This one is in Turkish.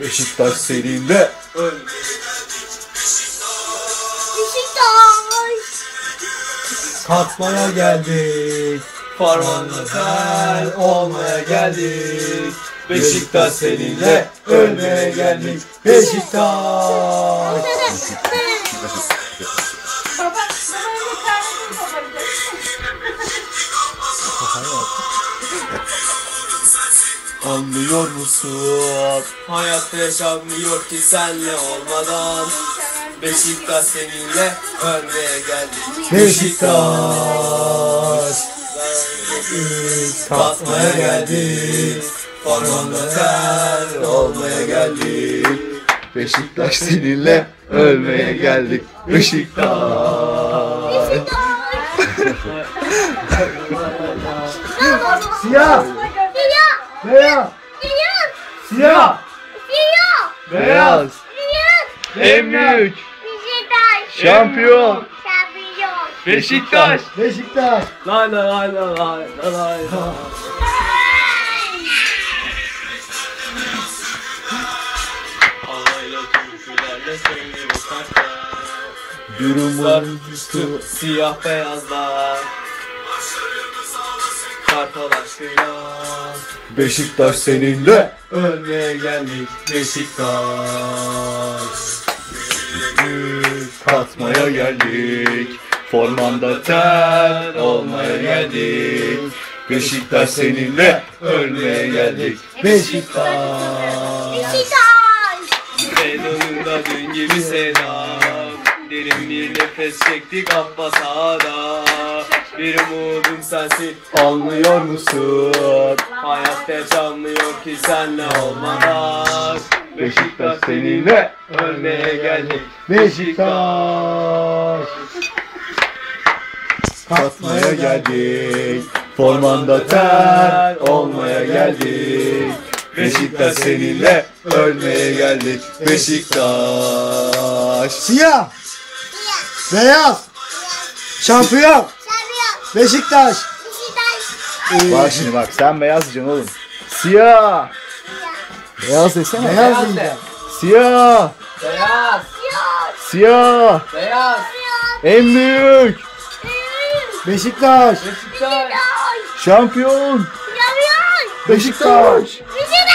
Beşiktaş serinde Beşiktaş. katmaya geldik. Parmağında tel olmaya geldik. Beşiktaş seninle ölmeye geldik. Beşiktaş. Baba, babayla karnını koparacak. Anlıyor musun? Hayat yaşanmıyor ki senle olmadan. Beşiktaş seninle ölmeye geldik. Beşiktaş. Basmaya geldik. Parmağında tel olmaya geldik. Beşiktaş seninle ölmeye geldik. Beşiktaş. Siyah. Siyah. Beyaz. Siyah. Siyah. Siyah. Beyaz. Siyah. En büyük. Beşiktaş. Şampiyon. Şampiyon. Beşiktaş. Beşiktaş. Lay lay lay. Havayla türkülerle söylüyor kartlar. Durumun Su, siyah beyazlar. Aşkıyla Beşiktaş seninle ölmeye geldik Beşiktaş. katmaya geldik. Formanda ter olmaya geldik. Beşiktaş seninle ölmeye geldik. Beşiktaş. Beşiktaş. Sevdanında dün gibi sevdam Derin bir nefes çektik Abba sahada Bir umudum sensin Anlıyor musun? Hayat yaşanmıyor ki senle olmadan Beşiktaş seninle ölmeye geldik Beşiktaş. Katmaya geldik. Formanda ter olmaya geldik. Beşiktaş seninle ölmeye geldik. Beşiktaş. Siyah. Beyaz. Şampiyon. Beşiktaş. Beşiktaş. Bak şimdi bak sen beyaz diyeceksin oğlum. Siyah. Beyaz desene. Beyaz de. Siyah. Beyaz Siyah. Beyaz En büyük. Beşiktaş. Beşiktaş Şampiyon. Şampiyon. Beşiktaş. Beşiktaş.